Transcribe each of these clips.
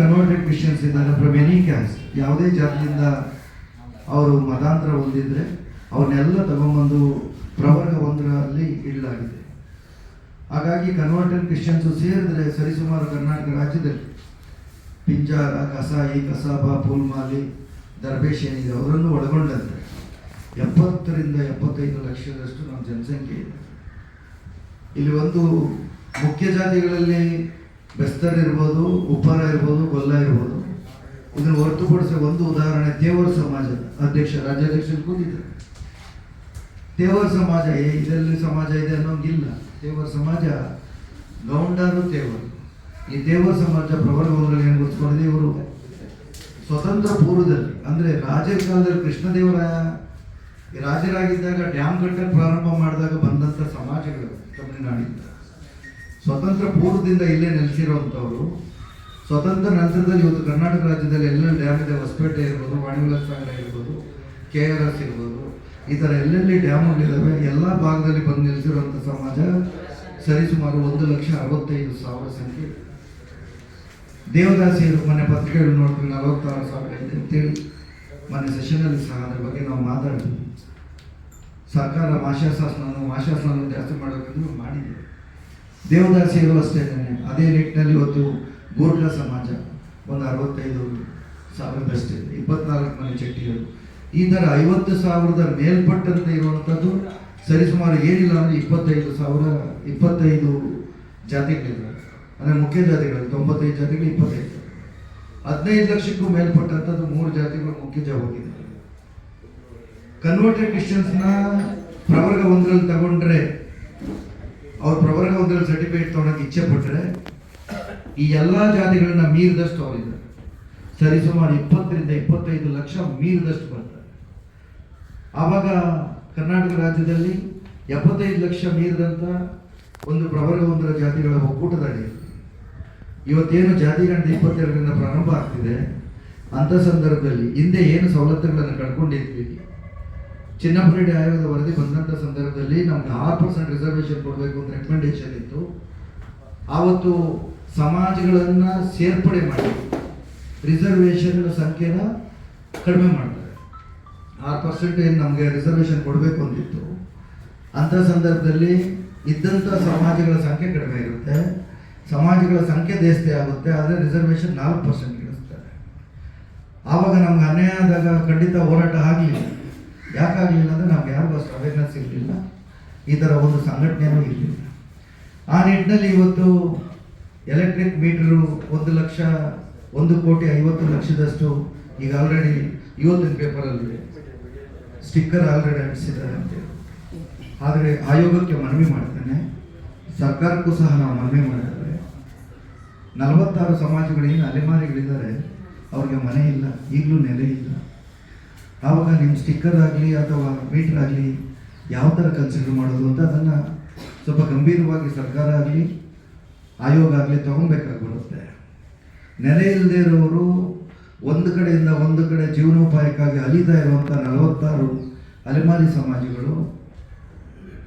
Converted Christians ಇದ್ದಾರೆ from any caste ಯಾವುದೇ ಜಾತಿಯಿಂದ ಅವರು ಮತಾಂತರ ಹೊಂದಿದ್ರೆ ಅವನ್ನೆಲ್ಲ ತಗೊಂಬಂದು ಪ್ರವರ್ಗ ಒಂದರಲ್ಲಿ ಇಡಲಾಗಿದೆ. ಹಾಗಾಗಿ ಕನ್ವರ್ಟೆಡ್ ಕ್ರಿಶ್ಚಿಯನ್ಸ್ ಸೇರಿದ್ರೆ ಸರಿಸುಮಾರು ಕರ್ನಾಟಕ ರಾಜ್ಯದಲ್ಲಿ ಪಿಂಜಾರ, ಕಸಾಯಿ ಕಸಾಬ ಪೂಲ್ಮಾಲಿ ದರ್ಬೇಶ್ ಏನಿದೆ ಅವರನ್ನು ಒಳಗೊಂಡಂತೆ. ಎಪ್ಪತ್ತರಿಂದ ಎಪ್ಪತ್ತೈದು ಲಕ್ಷದಷ್ಟು ನಮ್ಮ ಜನಸಂಖ್ಯೆ ಇದೆ. ಇಲ್ಲಿ ಒಂದು ಮುಖ್ಯ ಜಾತಿಗಳಲ್ಲಿ ಬೆಸ್ತರ್ ಇರ್ಬೋದು, ಉಪ್ಪಾರ ಇರ್ಬೋದು, ಗೊಲ್ಲ ಇರ್ಬೋದು. ಇದನ್ನು ಹೊರತುಪಡಿಸಿ ಒಂದು ಉದಾಹರಣೆ ದೇವರ ಸಮಾಜ ಅಧ್ಯಕ್ಷ, ರಾಜ್ಯಾಧ್ಯಕ್ಷರು ಕೂತಿದ್ದಾರೆ. ದೇವರ ಸಮಾಜ ಇದರಲ್ಲಿ ಸಮಾಜ ಇದೆ ಅನ್ನೋಂಗಿಲ್ಲ. ದೇವರ ಸಮಾಜ, ಗೌಂಡರು ದೇವರು. ಈ ದೇವರ ಸಮಾಜ ಪ್ರವರ್ಗದಲ್ಲಿ ಏನು ಗೊತ್ತಿಕೊಂಡಿದೆ ಇವರು? ಸ್ವತಂತ್ರ ಪೂರ್ವದಲ್ಲಿ, ಅಂದರೆ ರಾಜರ ಕಾಲದಲ್ಲಿ ಕೃಷ್ಣದೇವರಾಯ ಈ ರಾಜರಾಗಿದ್ದಾಗ ಡ್ಯಾಮ್ ಕಟ್ಟಕ್ಕೆ ಪ್ರಾರಂಭ ಮಾಡಿದಾಗ ಬಂದಂಥ ಸಮಾಜಗಳು ತಮಿಳುನಾಡಿಂದ ಸ್ವತಂತ್ರ ಪೂರ್ವದಿಂದ ಇಲ್ಲೇ ನೆಲೆಸಿರುವಂಥವ್ರು, ಸ್ವತಂತ್ರ ನಂತರದಲ್ಲಿ ಇವತ್ತು ಕರ್ನಾಟಕ ರಾಜ್ಯದಲ್ಲಿ ಎಲ್ಲೆಲ್ಲಿ ಡ್ಯಾಮ್ ಇದೆ, ಹೊಸಪೇಟೆ ಇರ್ಬೋದು, ವಾಣಿವಿಲಾಸ ಸಾಗರ ಇರ್ಬೋದು, ಕೆ ಆರ್ ಎಸ್ ಇರ್ಬೋದು, ಈ ಥರ ಎಲ್ಲೆಲ್ಲಿ ಡ್ಯಾಮ್ಗಳಿದ್ದಾವೆ, ಎಲ್ಲ ಭಾಗದಲ್ಲಿ ಬಂದು ನೆಲೆಸಿರುವಂಥ ಸಮಾಜ ಸರಿಸುಮಾರು ಒಂದು ಲಕ್ಷ ಅರವತ್ತೈದು ಸಾವಿರ ಸಂಖ್ಯೆ. ದೇವದಾಸಿಯರು ಮೊನ್ನೆ ಪತ್ರಿಕೆಗಳು ನೋಡ್ತೀವಿ, ನಲವತ್ತಾರು ಸಾವಿರ ಇದೆ ಅಂತೇಳಿ ಮೊನ್ನೆ ಸೆಷನಲ್ಲಿ ಸಹ ಅದ್ರ ಬಗ್ಗೆ ನಾವು ಮಾತಾಡಿದ್ವಿ ಸರ್ಕಾರ ಮಾಶಾಶಾಸನ ಮಾಶಾಸನ ಜಾಸ್ತಿ ಮಾಡಬೇಕೆಂದು ಮಾಡಿದೆ. ದೇವದಾಸಿಯರು ಅಷ್ಟೇ ಅದೇ ನಿಟ್ಟಿನಲ್ಲಿ ಇವತ್ತು ಗೋರ್ಖಾ ಸಮಾಜ ಒಂದು ಅರವತ್ತೈದು ಸಾವಿರದಷ್ಟೇ ಇಪ್ಪತ್ನಾಲ್ಕು ಮನೆ ಚಟ್ಟಿಗಳು ಈ ಥರ ಐವತ್ತು ಸಾವಿರದ ಮೇಲ್ಪಟ್ಟಂತೆ ಇರುವಂಥದ್ದು ಸರಿಸುಮಾರು ಏನಿಲ್ಲ ಅಂದರೆ ಇಪ್ಪತ್ತೈದು ಸಾವಿರ, ಇಪ್ಪತ್ತೈದು ಜಾತಿಗಳಿವೆ ಅಂದರೆ ಮುಖ್ಯ ಜಾತಿಗಳು ತೊಂಬತ್ತೈದು ಜಾತಿಗಳು, ಇಪ್ಪತ್ತೈದು. ಹದಿನೈದು ಲಕ್ಷಕ್ಕೂ ಮೇಲ್ಪಟ್ಟಂಥದ್ದು ಮೂರು ಜಾತಿಗಳು ಮುಖ್ಯ ಹೋಗಿದೆ ಕನ್ವರ್ಟೆಡ್ ಕ್ರಿಶ್ಚಿಯನ್ಸ್ನ ಪ್ರವರ್ಗ ಒಂದರಲ್ಲಿ ತಗೊಂಡ್ರೆ, ಅವ್ರು ಪ್ರವರ್ಗ ಒಂದರಲ್ಲಿ ಸರ್ಟಿಫಿಕೇಟ್ ತೊಗೊಳಕ್ಕೆ ಇಚ್ಛೆ ಪಟ್ಟರೆ ಈ ಎಲ್ಲ ಜಾತಿಗಳನ್ನ ಮೀರಿದಷ್ಟು ಅವರಿದ್ದಾರೆ. ಸರಿಸುಮಾರು ಇಪ್ಪತ್ತರಿಂದ ಇಪ್ಪತ್ತೈದು ಲಕ್ಷ ಮೀರಿದಷ್ಟು ಬರ್ತಾರೆ. ಆವಾಗ ಕರ್ನಾಟಕ ರಾಜ್ಯದಲ್ಲಿ ಎಪ್ಪತ್ತೈದು ಲಕ್ಷ ಮೀರಿದಂಥ ಒಂದು ಪ್ರವರ್ಗ ಒಂದರ ಜಾತಿಗಳ ಒಕ್ಕೂಟದಡಿ ಇವತ್ತೇನು ಜಾತಿ ಗಂಡ ಇಪ್ಪತ್ತೆರಡರಿಂದ ಪ್ರಾರಂಭ ಆಗ್ತಿದೆ ಅಂಥ ಸಂದರ್ಭದಲ್ಲಿ ಹಿಂದೆ ಏನು ಸವಲತ್ತುಗಳನ್ನು ಕಳ್ಕೊಂಡಿರ್ತೀವಿ ಚಿನ್ನಪುರಡಿ ಆಯೋಗದ ವರದಿ ಬಂದಂಥ ಸಂದರ್ಭದಲ್ಲಿ ನಮ್ಗೆ ಆರು ಪರ್ಸೆಂಟ್ ರಿಸರ್ವೇಷನ್ ಕೊಡಬೇಕು ಅಂತ ರೆಕಮೆಂಡೇಶನ್ ಇತ್ತು. ಆವತ್ತು ಸಮಾಜಗಳನ್ನು ಸೇರ್ಪಡೆ ಮಾಡಿ ರಿಸರ್ವೇಷನ್ ಸಂಖ್ಯೆನ ಕಡಿಮೆ ಮಾಡ್ತಾರೆ. ಆರು ಪರ್ಸೆಂಟ್ ಏನು ನಮಗೆ ರಿಸರ್ವೇಷನ್ ಕೊಡಬೇಕು ಅಂತಿತ್ತು. ಅಂಥ ಸಂದರ್ಭದಲ್ಲಿ ಇದ್ದಂಥ ಸಮಾಜಗಳ ಸಂಖ್ಯೆ ಕಡಿಮೆ ಇರುತ್ತೆ ಸಮಾಜಗಳ ಸಂಖ್ಯೆ ಜಾಸ್ತಿ ಆಗುತ್ತೆ, ಆದರೆ ರಿಸರ್ವೇಷನ್ ನಾಲ್ಕು ಪರ್ಸೆಂಟ್ ಇಳಿಸ್ತಾರೆ. ಆವಾಗ ನಮ್ಗೆ ಅನ್ಯಾಯ ಆದಾಗ ಖಂಡಿತ ಹೋರಾಟ ಆಗಲಿಲ್ಲ. ಯಾಕಾಗಲಿಲ್ಲ ಅಂದರೆ ನಮ್ಗೆ ಯಾರಿಗೂ ಅಷ್ಟು ಅವೇರ್ನೆಸ್ ಇರಲಿಲ್ಲ. ಈ ಥರ ಒಂದು ಸಂಘಟನೆಯೂ ಇರಲಿಲ್ಲ. ಆ ನಿಟ್ಟಿನಲ್ಲಿ ಇವತ್ತು ಎಲೆಕ್ಟ್ರಿಕ್ ಮೀಟ್ರು ಒಂದು ಲಕ್ಷ, ಒಂದು ಕೋಟಿ ಐವತ್ತು ಲಕ್ಷದಷ್ಟು ಈಗ ಆಲ್ರೆಡಿ ಇವತ್ತಿನ ಪೇಪರಲ್ಲಿ ಸ್ಟಿಕ್ಕರ್ ಆಲ್ರೆಡಿ ಅಂಟಿಸಿದ್ದಾರೆ ಅಂತೇಳಿ ಆದರೆ ಆಯೋಗಕ್ಕೆ ಮನವಿ ಮಾಡ್ತೇನೆ. ಸರ್ಕಾರಕ್ಕೂ ಸಹ ನಾವು ಮನವಿ ಮಾಡಿದ್ದೇವೆ ನಲವತ್ತಾರು ಸಮಾಜಗಳೇನು ಅಲೆಮಾರಿಗಳಿದ್ದಾರೆ. ಅವ್ರಿಗೆ ಮನೆ ಇಲ್ಲ, ಈಗಲೂ ನೆಲೆ ಇಲ್ಲ. ಆವಾಗ ನಿಮ್ಮ ಸ್ಟಿಕ್ಕರ್ ಆಗಲಿ ಅಥವಾ ಮೀಟರ್ ಆಗಲಿ ಯಾವ ಥರ ಕನ್ಸಿಡರ್ ಮಾಡೋದು ಅಂತ ಅದನ್ನು ಸ್ವಲ್ಪ ಗಂಭೀರವಾಗಿ ಸರ್ಕಾರ ಆಗಲಿ, ಆಯೋಗ ಆಗಲಿ ತಗೊಬೇಕಾಗ್ಬಿಡುತ್ತೆ. ನೆಲೆ ಇಲ್ಲದೆ ಇರೋರು ಒಂದು ಕಡೆಯಿಂದ ಒಂದು ಕಡೆ ಜೀವನೋಪಾಯಕ್ಕಾಗಿ ಅಲಿತಾ ಇರುವಂಥ ನಲವತ್ತಾರು ಅಲೆಮಾರಿ ಸಮಾಜಗಳು,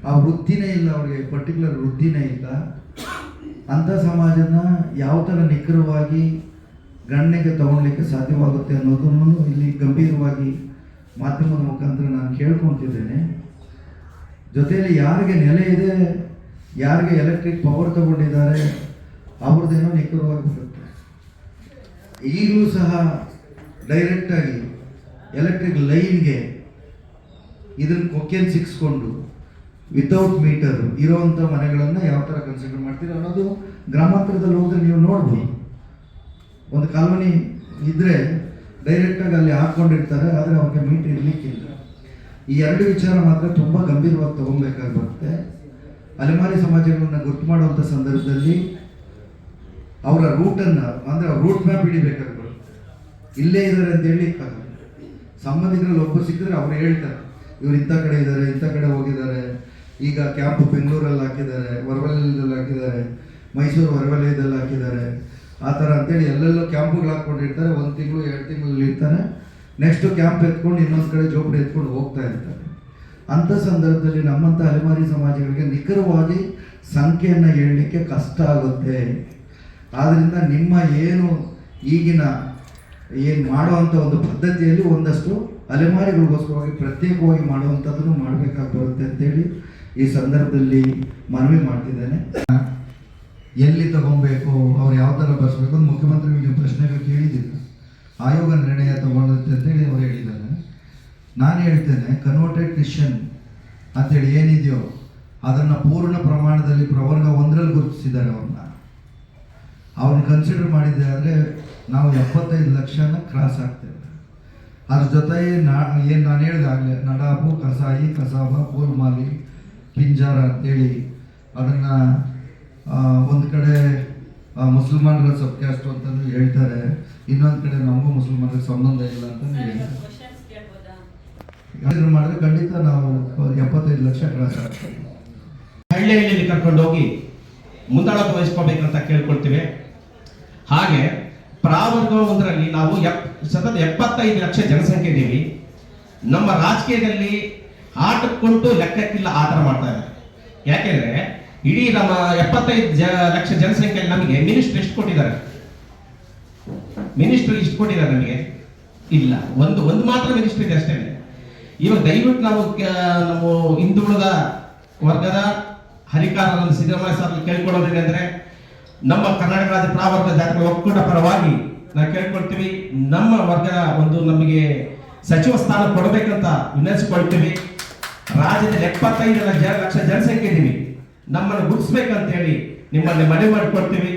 ಆ ವೃತ್ತಿನೇ ಇಲ್ಲ ಅವರಿಗೆ ಪರ್ಟಿಕ್ಯುಲರ್ ವೃತ್ತಿನೇ ಇಲ್ಲ. ಅಂಥ ಸಮಾಜನ ಯಾವ ಥರ ನಿಖರವಾಗಿ ಗಣನೆಗೆ ತಗೊಳ್ಲಿಕ್ಕೆ ಸಾಧ್ಯವಾಗುತ್ತೆ ಅನ್ನೋದನ್ನು ಇಲ್ಲಿ ಗಂಭೀರವಾಗಿ ಮಾಧ್ಯಮದ ಮುಖಾಂತರ ನಾನು ಕೇಳ್ಕೊತಿದ್ದೇನೆ. ಜೊತೆಯಲ್ಲಿ ಯಾರಿಗೆ ನೆಲೆ ಇದೆ, ಯಾರಿಗೆ ಎಲೆಕ್ಟ್ರಿಕ್ ಪವರ್ ತಗೊಂಡಿದ್ದಾರೆ ಅವ್ರದ್ದೇನೋ ನಿಖರವಾಗಿ ಬರುತ್ತೆ. ಈಗಲೂ ಸಹ ಡೈರೆಕ್ಟಾಗಿ ಎಲೆಕ್ಟ್ರಿಕ್ ಲೈನ್ಗೆ ಇದನ್ನು ಕೊಕ್ಕೆನ್ ಸಿಕ್ಸ್ಕೊಂಡು ವಿತೌಟ್ ಮೀಟರ್ ಇರೋವಂಥ ಮನೆಗಳನ್ನು ಯಾವ ಥರ ಕನ್ಸಿಡರ್ ಮಾಡ್ತೀರ ಅನ್ನೋದು ಗ್ರಾಮಾಂತರದಲ್ಲಿ ಹೋದ್ರೆ ನೀವು ನೋಡ್ಬೋದು. ಒಂದು ಕಾಲೋನಿ ಇದ್ದರೆ ಡೈರೆಕ್ಟಾಗಿ ಅಲ್ಲಿ ಹಾಕ್ಕೊಂಡಿರ್ತಾರೆ ಆದರೆ ಅವ್ರಿಗೆ ಮೀಟರ್ ಇರಲಿಕ್ಕಿಲ್ಲ ಈ ಎರಡು ವಿಚಾರ ಮಾತ್ರ ತುಂಬ ಗಂಭೀರವಾಗಿ ತಗೊಬೇಕಾಗಿ ಬರುತ್ತೆ ಅಲೆಮಾರಿ ಸಮಾಜಗಳನ್ನ ಗುರ್ತು ಮಾಡುವಂಥ ಸಂದರ್ಭದಲ್ಲಿ ಅವರ ರೂಟನ್ನು ಅಂದರೆ ಅವ್ರ ರೂಟ್ ಮ್ಯಾಪ್ ಹಿಡಿಬೇಕಾಗಿ ಬರುತ್ತೆ ಇಲ್ಲೇ ಇದ್ದಾರೆ ಅಂತ ಹೇಳಲಿಕ್ಕಾಗಲ್ಲ. ಸಂಬಂಧಿಕರಲ್ಲಿ ಒಬ್ಬರು ಸಿಕ್ಕಿದ್ರೆ ಅವ್ರು ಹೇಳ್ತಾರೆ, ಇವ್ರು ಇಂಥ ಕಡೆ ಇದ್ದಾರೆ ಇಂಥ ಕಡೆ ಹೋಗಿದ್ದಾರೆ ಈಗ ಕ್ಯಾಂಪ್ ಬೆಂಗಳೂರಲ್ಲಿ ಹಾಕಿದ್ದಾರೆ, ಹೊರವಲಯದಲ್ಲಿ ಹಾಕಿದ್ದಾರೆ, ಮೈಸೂರು ಹೊರವಲಯದಲ್ಲಿ ಹಾಕಿದ್ದಾರೆ. ಆ ಥರ ಅಂತೇಳಿ ಎಲ್ಲೆಲ್ಲೋ ಕ್ಯಾಂಪುಗಳು ಹಾಕ್ಕೊಂಡಿರ್ತಾರೆ ಒಂದು ತಿಂಗಳು, ಎರಡು ತಿಂಗಳಲ್ಲಿ ಇರ್ತಾರೆ. ನೆಕ್ಸ್ಟ್ ಕ್ಯಾಂಪ್ ಎತ್ಕೊಂಡು ಇನ್ನೊಂದು ಕಡೆ ಜೋಪಡಿ ಎತ್ಕೊಂಡು ಹೋಗ್ತಾ ಇರ್ತಾರೆ. ಅಂಥ ಸಂದರ್ಭದಲ್ಲಿ ನಮ್ಮಂಥ ಅಲೆಮಾರಿ ಸಮಾಜಗಳಿಗೆ ನಿಖರವಾಗಿ ಸಂಖ್ಯೆಯನ್ನು ಹೇಳಲಿಕ್ಕೆ ಕಷ್ಟ ಆಗುತ್ತೆ. ಆದ್ದರಿಂದ ನಿಮ್ಮ ಏನು ಈಗಿನ ಏನು ಮಾಡುವಂಥ ಒಂದು ಪದ್ಧತಿಯಲ್ಲಿ ಒಂದಷ್ಟು ಅಲೆಮಾರಿಗಳಿಗೋಸ್ಕರವಾಗಿ ಪ್ರತ್ಯೇಕವಾಗಿ ಮಾಡುವಂಥದ್ದನ್ನು ಮಾಡಬೇಕಾಗಿ ಬರುತ್ತೆ ಅಂತೇಳಿ ಈ ಸಂದರ್ಭದಲ್ಲಿ ಮನವಿ ಮಾಡ್ತಿದ್ದೇನೆ. ಎಲ್ಲಿ ತಗೊಬೇಕು, ಅವ್ರು ಯಾವ ಥರ ಬರ್ಸ್ಬೇಕು ಅಂತ ಮುಖ್ಯಮಂತ್ರಿಗಳು ನೀವು ಪ್ರಶ್ನೆಗಳು ಕೇಳಿದ್ದೀರ ಆಯೋಗ ನಿರ್ಣಯ ತಗೊಳುತ್ತೆ ಅಂತೇಳಿ ಅವ್ರು ಹೇಳಿದ್ದಾರೆ. ನಾನು ಹೇಳ್ತೇನೆ ಕನ್ವರ್ಟೆಡ್ ಕ್ರಿಶ್ಚಿಯನ್ ಅಂತೇಳಿ ಏನಿದೆಯೋ ಅದನ್ನು ಪೂರ್ಣ ಪ್ರಮಾಣದಲ್ಲಿ ಪ್ರವರ್ಗ ಒಂದರಲ್ಲಿ ಗುರುತಿಸಿದ್ದಾರೆ ಅವ್ರನ್ನ. ಅವ್ರನ್ನ ಕನ್ಸಿಡರ್ ಮಾಡಿದ್ದೆ ಆದರೆ ನಾವು ಎಪ್ಪತ್ತೈದು ಲಕ್ಷನ ಕ್ರಾಸ್ ಆಗ್ತೇವೆ ಅದ್ರ ಜೊತೆ ನಾ ಏನು ನಾನು ಹೇಳಿದಾಗಲೇ ನಡಾಪು ಕಸಾಯಿ ಕಸಾಬ ಪೂಲ್ಮಾಲಿ ಪಿಂಜಾರ ಅಂತೇಳಿ ಅದನ್ನು ಒಂದು ಕಡೆ ಮುಸಲ್ಮಾನರ ಸಬ್ ಕ್ಯಾಸ್ಟ್ ಅಂತಂದು ಹೇಳ್ತಾರೆ. ಇನ್ನೊಂದು ಕಡೆ ನಮಗೂ ಮುಸಲ್ಮಾನರಿಗೆ ಸಂಬಂಧ ಇಲ್ಲ ಅಂತ ಕೇಳ್ಬೋದಾ? ಮಾಡಿದ್ರೆ ಖಂಡಿತ ನಾವು ಎಪ್ಪತ್ತೈದು ಲಕ್ಷ ಕ್ರಾಸ್ ಹಳ್ಳಿಯಲ್ಲಿ ಕರ್ಕೊಂಡು ಹೋಗಿ ಮುಂದಾಳತ್ವ ವಹಿಸ್ಕೋಬೇಕಂತ ಕೇಳ್ಕೊಳ್ತೀವಿ. ಹಾಗೆ ಪ್ರಾವರ್ಗ ಒಂದರಲ್ಲಿ ನಾವು ಎಪ್ ಸತತ ಎಪ್ಪತ್ತೈದು ಲಕ್ಷ ಜನಸಂಖ್ಯೆ ಇದ್ದೀವಿ ನಮ್ಮ ರಾಜಕೀಯದಲ್ಲಿ ಆಟಕ್ಕೊಂಟು ಲೆಕ್ಕಕ್ಕಿಲ್ಲ ಆಟ ಮಾಡ್ತಾ ಇದ್ದಾರೆ. ಯಾಕೆಂದ್ರೆ, ಇಡೀ ನಮ್ಮ ಎಪ್ಪತ್ತೈದು ಜ, ಲಕ್ಷ ಜನಸಂಖ್ಯೆಯಲ್ಲಿ ನಮಗೆ ಮಿನಿಸ್ಟರ್ ಎಷ್ಟು ಕೊಟ್ಟಿದ್ದಾರೆ? ಮಿನಿಸ್ಟರ್ ಇಷ್ಟು ಕೊಟ್ಟಿದ್ದಾರೆ ನಮಗೆ? ಇಲ್ಲ. ಒಂದು ಒಂದು ಮಾತ್ರ ಮಿನಿಸ್ಟರ್ ಇದೆ ಅಷ್ಟೇ. ಇವಾಗ ದಯವಿಟ್ಟು ನಾವು ನಾವು ಹಿಂದುಳಿದ ವರ್ಗದ ಹರಿಕಾರರನ್ನು ಸಿದ್ದರಾಮಯ್ಯ ಸರ್ ಕೇಳ್ಕೊಳ್ಳೋದೇನೆಂದ್ರೆ ನಮ್ಮ ಕರ್ನಾಟಕ ರಾಜ್ಯ ಪ್ರಾವರ್ಗ ಜಾತ್ರೆ ಒಕ್ಕೂಟ ಪರವಾಗಿ ನಾವು ಕೇಳ್ಕೊಳ್ತೀವಿ. ನಮ್ಮ ವರ್ಗದ ಒಂದು ನಮಗೆ ಸಚಿವ ಸ್ಥಾನ ಕೊಡಬೇಕಂತ ವಿನಂತಿಸ್ಕೊಳ್ತೀವಿ. ರಾಜ್ಯದಲ್ಲಿ ಎಪ್ಪತ್ತೈದು ಲಕ್ಷ ಜನಸಂಖ್ಯೆ ಇದೀವಿ. ನಮ್ಮನ್ನು ಗುರುತಿಸ್ಬೇಕಂತ ಹೇಳಿ ನಿಮ್ಮಲ್ಲಿ ಮನವಿ ಮಾಡಿಕೊಡ್ತೀವಿ.